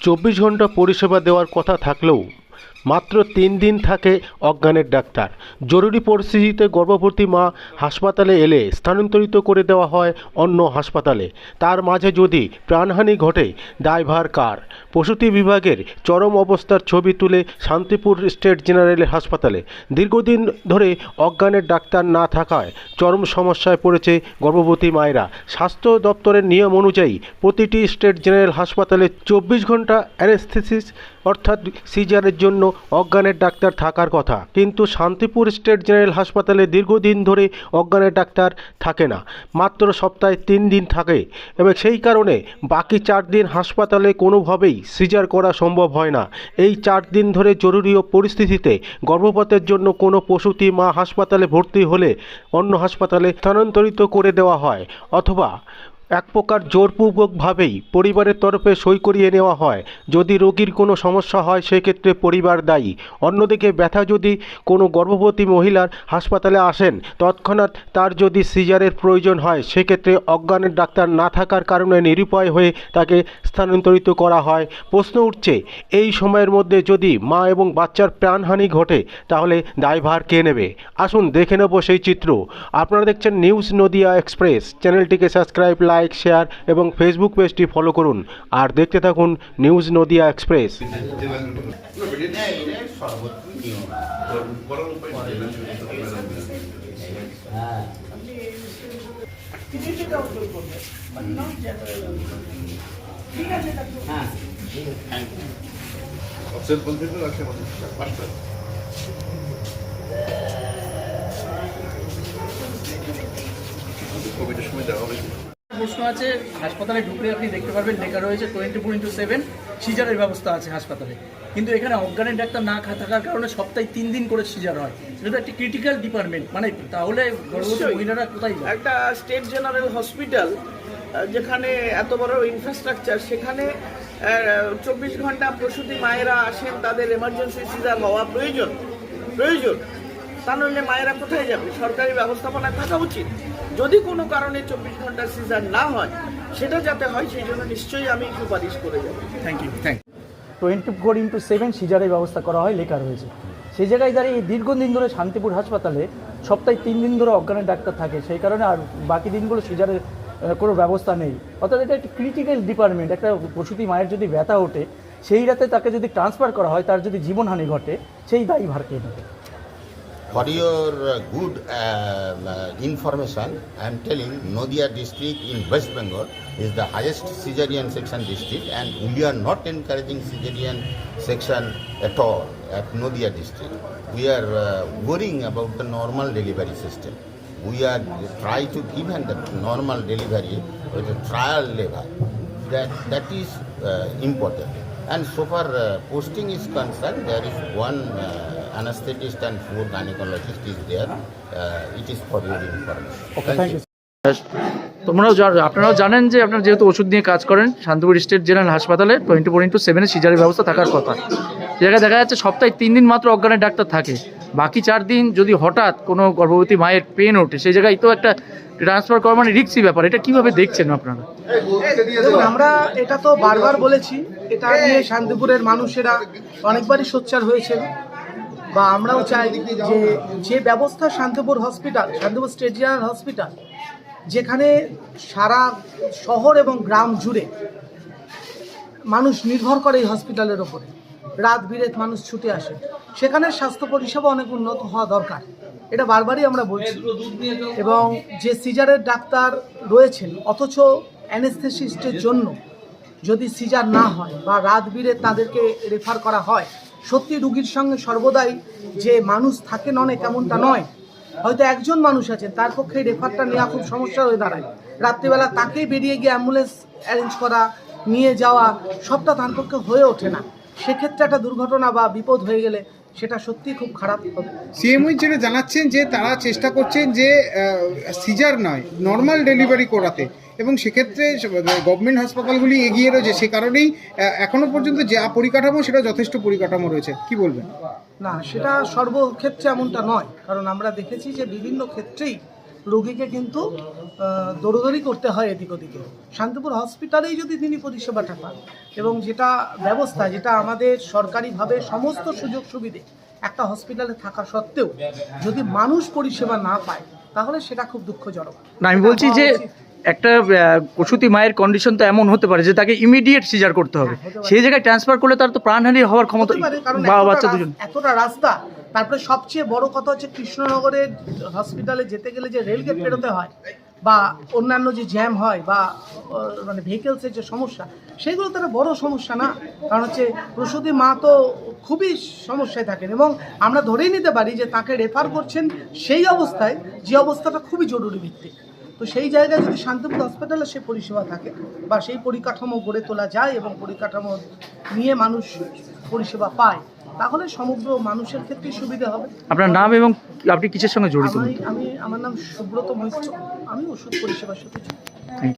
চব্বিশ ঘণ্টা পরিষেবা দেওয়ার কথা থাকলেও মাত্র তিন দিন থাকে অজ্ঞানের ডাক্তার। জরুরি পরিস্থিতিতে গর্ভবতী মা হাসপাতালে এলে স্থানান্তরিত করে দেওয়া হয় অন্য হাসপাতালে। তার মাঝে যদি প্রাণহানি ঘটে, দায়ভার কার? প্রসূতি বিভাগের চরম অবস্থার ছবি তুলে শান্তিপুর স্টেট জেনারেল হাসপাতালে। দীর্ঘদিন ধরে অজ্ঞানের ডাক্তার না থাকায় চরম সমস্যায় পড়েছে গর্ভবতী মায়েরা। স্বাস্থ্য দপ্তরের নিয়ম অনুযায়ী প্রতিটি স্টেট জেনারেল হাসপাতালে চব্বিশ ঘণ্টা অ্যানেস্থেসিস অর্থাৎ সিজারের জন্য অজ্ঞানের ডাক্তার থাকার কথা। কিন্তু শান্তিপুর স্টেট জেনারেল হাসপাতালে দীর্ঘদিন ধরে অজ্ঞানের ডাক্তার থাকে না। মাত্র সপ্তাহে তিন দিন থাকে এবং সেই কারণে বাকি চার দিন হাসপাতালে কোনোভাবেই সিজার করা সম্ভব হয় না। এই চার দিন ধরে জরুরি পরিস্থিতিতে গর্ভপাতের জন্য কোনো প্রসূতি মা হাসপাতালে ভর্তি হলে অন্য হাসপাতালে স্থানান্তরিত করে দেওয়া হয়। অথবা এক প্রকার জোরপূর্বকভাবেই পরিবারের তরফে সই করিয়ে নেওয়া হয়। যদি রোগীর কোনো সমস্যা হয়, সেক্ষেত্রে পরিবার দায়ী। অন্যদিকে ব্যথা যদি কোনো গর্ভবতী মহিলার হাসপাতালে আসেন, তৎক্ষণাৎ তার যদি সিজারের প্রয়োজন হয়, সেক্ষেত্রে অজ্ঞানের ডাক্তার না থাকার কারণে নিরুপায় হয়ে তাকে স্থানান্তরিত করা হয়। প্রশ্ন উঠছে, এই সময়ের মধ্যে যদি মা এবং বাচ্চার প্রাণহানি ঘটে, তাহলে দায়ভার কে নেবে? আসুন দেখে নেব সেই চিত্র। আপনারা দেখছেন নিউজ নদিয়া এক্সপ্রেস। চ্যানেলটিকে সাবস্ক্রাইব, লাইক শেয়ার এবং ফেসবুক পেজটি ফলো করুন। আর দেখতে থাকুন নিউজ নদিয়া এক্সপ্রেস। কোভিডের সময় দেওয়া হবে প্রশ্ন আছে হাসপাতালে ঢুকলে আপনি দেখতে পারবেন লেখা রয়েছে টোয়েন্টি ফোর ইন্টু সেভেন সিজারের ব্যবস্থা আছে হাসপাতালে। কিন্তু এখানে অজ্ঞানের ডাক্তার না থাকার কারণে সপ্তাহে তিন দিন করে সিজার হয়। সেটা তো একটি ক্রিটিক্যাল ডিপার্টমেন্ট মানে তাহলে গর্ভবতী মহিলারা কোথায় যাবে? একটা স্টেট জেনারেল হসপিটাল যেখানে এত বড় ইনফ্রাস্ট্রাকচার সেখানে চব্বিশ ঘণ্টা প্রসূতি মায়েরা আসেন তাদের এমার্জেন্সি সিজার হওয়া প্রয়োজন। প্রয়োজন। তা নইলে মায়েরা কোথায় যাবে? সরকারি ব্যবস্থাপনায় থাকা উচিত। যদি কোনো কারণে চব্বিশ ঘণ্টা সিজার না হয় সেটা যাতে হয় সেই জন্য নিশ্চয়ই আমি সুপারিশ করে যাব। Thank you thank twenty four into seven সিজারের ব্যবস্থা করা হয় লেখা রয়েছে। সেই জায়গায় দাঁড়িয়ে এই দীর্ঘদিন ধরে শান্তিপুর হাসপাতালে সপ্তাহে তিন দিন ধরে অজ্ঞানের ডাক্তার থাকে সেই কারণে আর বাকি দিনগুলো সিজারের কোনো ব্যবস্থা নেই। অর্থাৎ এটা একটি ক্রিটিক্যাল ডিপার্টমেন্ট একটা প্রসূতি মায়ের যদি ব্যথা ওঠে সেই রাতে তাকে যদি ট্রান্সফার করা হয় তার যদি জীবনহানি ঘটে সেই দায়ী ভার কে নেবে For your uh, good uh, uh, information, I am telling Nodia district in West Bengal is the highest cesarean section district and we are not encouraging cesarean section at all at Nodia district. We are uh, worrying about the normal delivery system. We are try to give the normal delivery with a trial level. That, that is uh, important. And so far uh, posting is concerned, there is one uh, anesthetist and four gynecologist is there. Uh, it is for your information. Okay, Thank you. তোমরাও আপনারাও জানেন যে আপনারা যেহেতু ওষুধ নিয়ে কাজ করেন শান্তিপুর স্টেট জেনারেল হাসপাতালে টোয়েন্টি ফোর ইন্টু সেভেনের সিজারের ব্যবস্থা থাকার কথা। সে জায়গায় দেখা যাচ্ছে সপ্তাহে তিন দিন মাত্র অজ্ঞানের ডাক্তার থাকে। বাকি চার দিন যদি হঠাৎ কোনো গর্ভবতী মায়ের পেন ওঠে সেই জায়গায় তো একটা ট্রান্সফার করা মানে রিক্সি ব্যাপার। এটা কীভাবে দেখছেন আপনারা? আমরা এটা তো বারবার বলেছি এটা নিয়ে শান্তিপুরের মানুষেরা অনেকবারই সোচ্চার হয়েছেন। বা আমরাও চাই যে যে ব্যবস্থা Shantipur hospital, Shantipur state general hospital, যেখানে সারা শহর এবং গ্রাম জুড়ে মানুষ নির্ভর করে এই হসপিটালের ওপরে রাত বিরেত মানুষ ছুটে আসে। সেখানে স্বাস্থ্য পরিষেবা অনেক উন্নত হওয়া দরকার। এটা বারবারই আমরা বলছি। এবং যে সিজারের ডাক্তার রয়েছেন, অথচ অ্যানেস্থেসিস্টের জন্য যদি সিজার না হয় বা রাত বিরে তাদেরকে রেফার করা হয় সত্যি রুগীর সঙ্গে সর্বদাই যে মানুষ থাকে অনেক এমনটা নয়। হয়তো একজন মানুষ আছেন তার পক্ষে রেফারটা নেওয়া খুব সমস্যা হয়ে দাঁড়ায়। রাত্রিবেলা তাকেই বেরিয়ে গিয়ে অ্যাম্বুলেন্স অ্যারেঞ্জ করা, নিয়ে যাওয়া, সবটা তার পক্ষে হয়ে ওঠে না। সেক্ষেত্রে একটা দুর্ঘটনা বা বিপদ হয়ে গেলে সেটা সত্যি খুব খারাপ হবে। সিএমওই যেটা জানাচ্ছেন যে তারা চেষ্টা করছেন যে সিজার নয় নর্মাল ডেলিভারি করাতে। এবং সেক্ষেত্রে গভর্নমেন্ট হাসপাতালগুলি এগিয়ে রয়েছে। সে কারণেই এখনও পর্যন্ত যা পরিকাঠামো সেটা যথেষ্ট পরিকাঠামো রয়েছে। কি বলবেন? না সেটা সর্বক্ষেত্রে এমনটা নয়। কারণ আমরা দেখেছি যে বিভিন্ন ক্ষেত্রেই রোগীকে কিন্তু দৌড়দৌড়ি করতে হয় এদিক ওদিকে শান্তিপুর হসপিটালেই যদি তিনি পরিষেবাটা পান এবং যেটা ব্যবস্থা যেটা আমাদের সরকারিভাবে সমস্ত সুযোগ সুবিধে একটা হসপিটালে থাকা সত্ত্বেও যদি মানুষ পরিষেবা না পায় তাহলে সেটা খুব দুঃখজনক। না আমি বলছি যে একটা প্রসূতি মায়ের কন্ডিশন তো এমন হতে পারে যে তাকে ইমিডিয়েট সিজার করতে হবে। হ্যাঁ। সেই জায়গায় ট্রান্সফার করলে তার তো প্রাণহানি হওয়ার ক্ষমতা হতে পারে, কারণ বা বাচ্চা দুজন এতটা রাস্তা তারপরে সবচেয়ে বড় কথা হচ্ছে কৃষ্ণনগরের হসপিটালে যেতে গেলে যে রেলগেট পেরোতে হয় বা অন্যান্য যে জ্যাম হয় বা মানে ভেহিকেলসের যে সমস্যা, সেগুলো তারা বড় সমস্যা না? কারণ হচ্ছে প্রসূতি মা তো খুবই সমস্যায় থাকেন এবং আমরা ধরেই নিতে পারি যে তাকে রেফার করছেন সেই অবস্থায়, যে অবস্থাটা খুবই জরুরি ভিত্তিক। তো সেই জায়গায় যদি শান্তিপুর হসপিটালে সে পরিষেবা থাকে বা সেই পরিকাঠামো গড়ে তোলা যায় এবং পরিকাঠামো নিয়ে মানুষ পরিষেবা পায় তাহলে সমগ্র মানুষের ক্ষেত্রে সুবিধা হবে। আপনার নাম এবং আপনি কিসের সঙ্গে জড়িত? আমি আমি আমার নাম সুব্রত মৈত্র। আমি ওষুধ পরিষেবার সাথে।